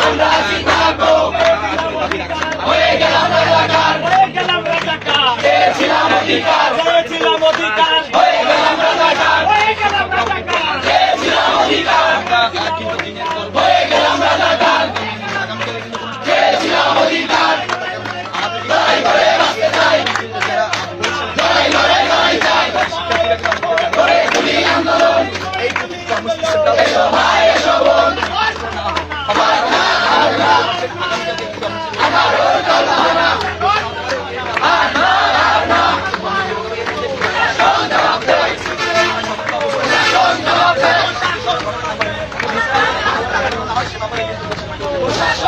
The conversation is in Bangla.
আমরা জিতাবো অধিকার। চেয়েছিলাম অধিকার। হয়ে গেলাম রাজাকার। হয়ে গেলাম রাজাকার। চেয়েছিলাম অধিকার। হয়ে গেলাম রাজাকার। চেয়েছিলাম অধিকার। লড়াই করে বাঁচতে চাই। লড়াই লড়াই লড়াই চাই। করে তুলি আন্দোলন। এসো ভাই